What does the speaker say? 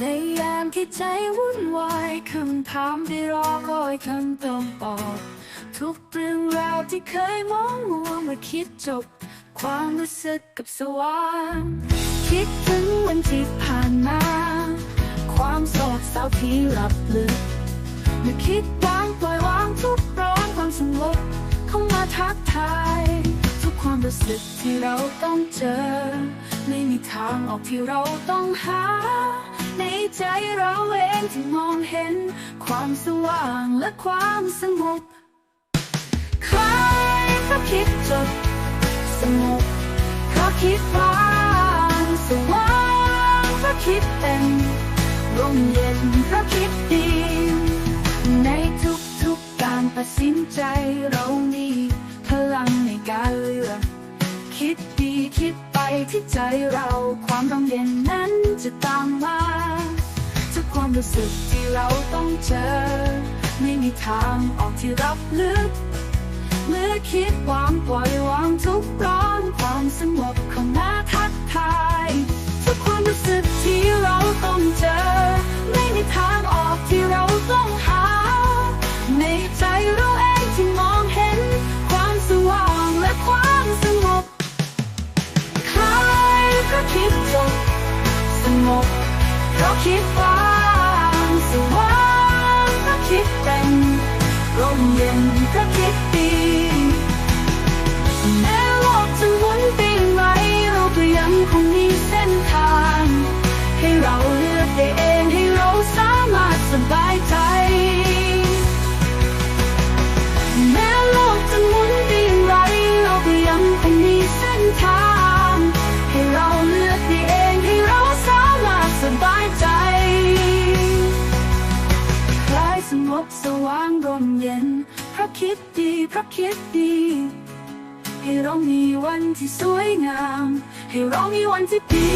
ในยามที่ใจวุ่นวายคำถามที่รอคอยคำตอบตอบทุกเรื่องราวที่เคยมองมัวมื่อคิดจบ ความรู้สึกกับสว่างคิดถึงวันที่ผ่านมา ความโศกเศร้าที่หลับลึกเมื่อคิดวางปล่อยวางทุกร้อนความสงบเข้ามาทักทาย ทุกความรู้สึกที่เราต้องเจอ ไม่มีทางออกที่เราต้องหา ใจเราเองที่มองเห็น ความสว่างและความสงบใครก็คิดจดสงบเพราะคิดว่างสว่างเพราะคิดเป็นร่มเย็นเพราะคิดดี ในทุกๆการตัดสินใจเรามีพลังในการเลือกคิดดีคิดไปที่ใจเราความร่มเย็นนั้นจะตามมา รู้สึกที่เราต้องเจอ ไม่มีทางออกที่รับลึกเมื่อคิดวางปล่อยวางทุกร้อนความสงบเข้ามาทักทายทุกความรู้สึกที่เราต้องเจอ ไม่มีทางออกที่เราต้องหา ในใจเราเองที่มองเห็น ความสว่างและความสงบใครก็คิดจบสงบเพราะคิดว่า ร่มเย็นก็คิดดี สว่างร่มเย็น เพราะคิดดีเพราะคิดดี ให้เรามีวันที่สวยงาม ให้เรามีวันที่ดี